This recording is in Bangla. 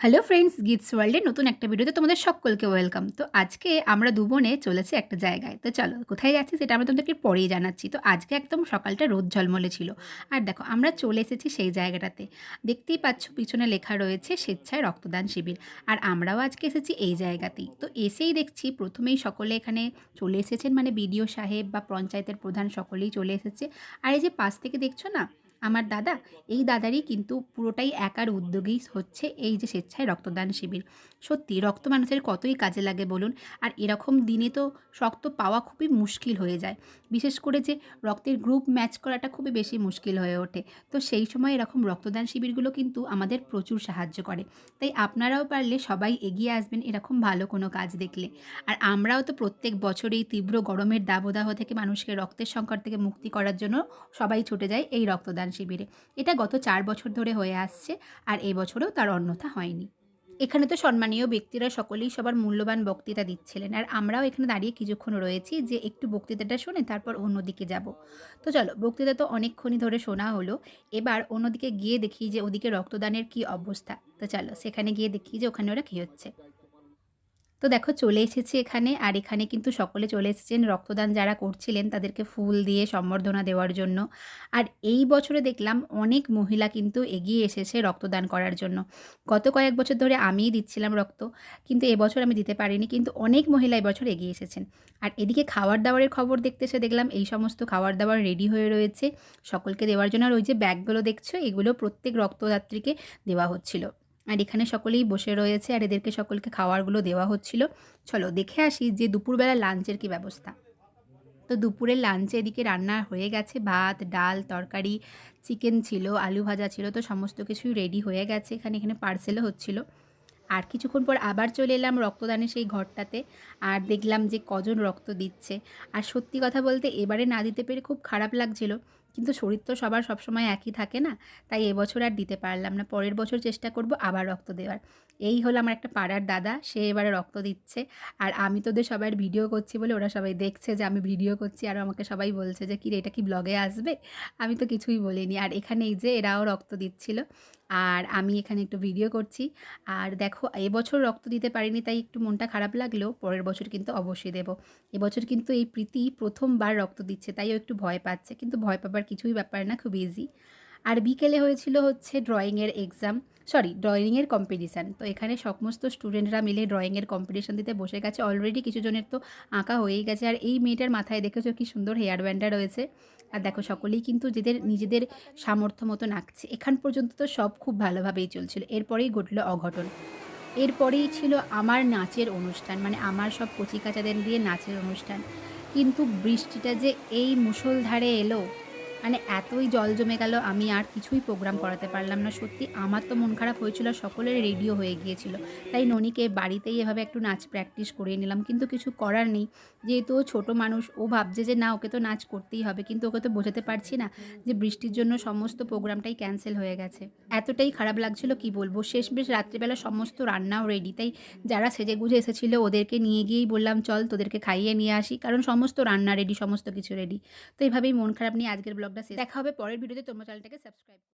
হ্যালো ফ্রেন্ডস গিটস ওয়ার্ল্ডের নতুন একটা ভিডিওতে তোমাদের সকলকে ওয়েলকাম তো আজকে আমরা দু বোনে চলেছি একটা জায়গায়। তো চলো, কোথায় যাচ্ছি সেটা আমরা তোমাদেরকে পরেই জানাচ্ছি। তো আজকে একদম সকালটা রোদ ঝলমলে ছিল। আর দেখো, আমরা চলে এসেছি সেই জায়গাটাতে। দেখতেই পাচ্ছ পিছনে লেখা রয়েছে স্বেচ্ছায় রক্তদান শিবির। আর আমরাও আজকে এসেছি এই জায়গাতেই। তো এসেই দেখছি প্রথমেই সকলে এখানে চলে এসেছেন। মানে বিডিও সাহেব বা পঞ্চায়েতের প্রধান সকলেই চলে এসেছে। আর এই যে পাশ থেকে দেখছ না আমার দাদা, এই দাদারই কিন্তু পুরোটাই একার উদ্যোগেই হচ্ছে এই যে স্বেচ্ছায় রক্তদান শিবির। সত্যি, রক্ত মানুষের কতই কাজে লাগে বলুন? আর এরকম দিনে তো রক্ত পাওয়া খুবই মুশকিল হয়ে যায়। বিশেষ করে যে রক্তের গ্রুপ ম্যাচ করাটা খুবই বেশি মুশকিল হয়ে ওঠে। তো সেই সময় এরকম রক্তদান শিবিরগুলো কিন্তু আমাদের প্রচুর সাহায্য করে। তাই আপনারাও পারলে সবাই এগিয়ে আসবেন এরকম ভালো কোনো কাজ দেখলে। আর আমরাও তো প্রত্যেক বছর এই তীব্র গরমের দাবদাহ থেকে মানুষকে রক্তের সংকট থেকে মুক্তি করার জন্য সবাই ছুটে যায় এই রক্তদান শিবিরে। এটা গত চার বছর ধরে হয়ে আসছে আর এই বছরেও তার অন্যথা হয়নি। এখানে তো সম্মানীয় ব্যক্তিরা সকলেই সবার মূল্যবান বক্তৃতা দিচ্ছিলেন আর আমরাও এখানে দাঁড়িয়ে কিছুক্ষণ রয়েছি যে একটু বক্তৃতাটা শুনে তারপর অন্যদিকে যাব। তো চলো, বক্তৃতা তো অনেকক্ষণই ধরে শোনা হলো। এবার অন্যদিকে গিয়ে দেখি যে ওদিকে রক্তদানের কি অবস্থা। তো চলো, সেখানে গিয়ে দেখি যে ওখানে ওরা কী হচ্ছে। তো দেখো চলে এসেছি এখানে, আর এখানে কিন্তু সকলে চলে এসেছেন। রক্তদান যারা করছিলেন তাদেরকে ফুল দিয়ে সম্বর্ধনা দেওয়ার জন্য। আর এই বছরে দেখলাম অনেক মহিলা কিন্তু এগিয়ে এসেছে রক্তদান করার জন্য। গত কয়েক বছর ধরে আমিই দিচ্ছিলাম রক্ত, কিন্তু এবছর আমি দিতে পারিনি, কিন্তু অনেক মহিলা এবছর এগিয়ে এসেছেন। আর এদিকে খাওয়ার দাওয়ারের খবর দেখতে এসে দেখলাম, এই সমস্ত খাবার দাবার রেডি হয়ে রয়েছে। সকলকে দেওয়ার জন্য আর ওই যে ব্যাগগুলো দেখছ, এগুলো প্রত্যেক রক্তদাত্রীকে দেওয়া হচ্ছিল। আর এখানে সকলেই বসে রয়েছে আর এদেরকে সকলকে খাওয়ারগুলো দেওয়া হচ্ছিল। চলো দেখে আসি যে দুপুরবেলা লাঞ্চের কি ব্যবস্থা। তো দুপুরের লাঞ্চে এদিকে রান্না হয়ে গেছে। ভাত, ডাল, তরকারি, চিকেন ছিল, আলু ভাজা ছিল, তো সমস্ত কিছুই রেডি হয়ে গেছে। এখানে এখানে পার্সেলও হচ্ছিল। আর কিছুক্ষণ পর আবার চলে এলাম রক্তদানের সেই ঘরটাতে। আর দেখলাম যে কজন রক্ত দিচ্ছে। আর সত্যি কথা বলতে এবারে না দিতে পেরে খুব খারাপ লাগছিল। কিন্তু শরীর তো সবার সবসময় একই থাকে না, তাই এবছর আর দিতে পারলাম না। পরের বছর চেষ্টা করব আবার রক্ত দেওয়ার। এই হলো আমার একটা পাড়ার দাদা, সে এবারে রক্ত দিচ্ছে। আর আমি তোদের সবাই ভিডিও করছি বলে ওরা সবাই দেখছে যে আমি ভিডিও করছি আর আমাকে সবাই বলছে যে কি এটা কি ব্লগে আসবে? আমি তো কিছুই বলিনি। আর এখানে এই যে এরাও রক্ত দিচ্ছিল। আর আমি এখানে একটু ভিডিও করছি। আর দেখো এবছর রক্ত দিতে পারিনি, তাই একটু মনটা খারাপ লাগলেও পরের বছর কিন্তু অবশ্যই দেবো। এবছর কিন্তু এই প্রীতি প্রথমবার রক্ত দিচ্ছে তাইও একটু ভয় পাচ্ছে। কিন্তু ভয় পাবার কিছুই ব্যাপার না, খুব ইজি আর বিকেলে হয়েছিল হচ্ছে ড্রয়িংয়ের এক্সাম সরি ড্রয়িংয়ের কম্পিটিশান তো এখানে সমস্ত স্টুডেন্টরা মিলে ড্রয়িংয়ের কম্পিটিশান দিতে বসে গেছে। অলরেডি কিছু জনের তো আঁকা হয়েই গেছে। আর এই মেয়েটার মাথায় দেখেছ কি সুন্দর হেয়ার ব্যান্ডটা রয়েছে? আর দেখো সকলেই কিন্তু যেদের নিজেদের সামর্থ্য মতো আঁকছে এখান পর্যন্ত তো সব খুব ভালোভাবেই চলছিল। এরপরেই ঘটলো অঘটন। এরপরেই ছিল আমার নাচের অনুষ্ঠান মানে আমার সব কচিকাচাদের দিয়ে নাচের অনুষ্ঠান। কিন্তু বৃষ্টিটা যে এই মুষলধারে এলো মানে এতই জল জমে গেল, আমি আর কিছুই প্রোগ্রাম করাতে পারলাম না। সত্যি আমার তো মন খারাপ হয়েছিল, সকলের রেডিও হয়ে গিয়েছিল। তাই ননিকে বাড়িতেই এভাবে একটু নাচ প্র্যাকটিস করিয়ে নিলাম, কিন্তু কিছু করার নেই। যেহেতু ও ছোটো মানুষ, ও ভাবছে যে না, ওকে তো নাচ করতেই হবে, কিন্তু ওকে তো বোঝাতে পারছি না যে বৃষ্টির জন্য সমস্ত প্রোগ্রামটাই ক্যান্সেল হয়ে গেছে। এতটাই খারাপ লাগছিল, কি বলব? শেষ বেশ রাত্রিবেলা সমস্ত রান্নাও রেডি তাই যারা সেজে গুজে এসেছিল, ওদেরকে নিয়ে গিয়েই বললাম, চল তোদেরকে খাইয়ে নিয়ে আসি। কারণ সমস্ত রান্না রেডি সমস্ত কিছু রেডি তো এইভাবেই মন খারাপ নিয়ে আজকের ব্লগটা দেখা হবে পরের ভিডিওতে। তোমরা চ্যানেলটাকে সাবস্ক্রাইব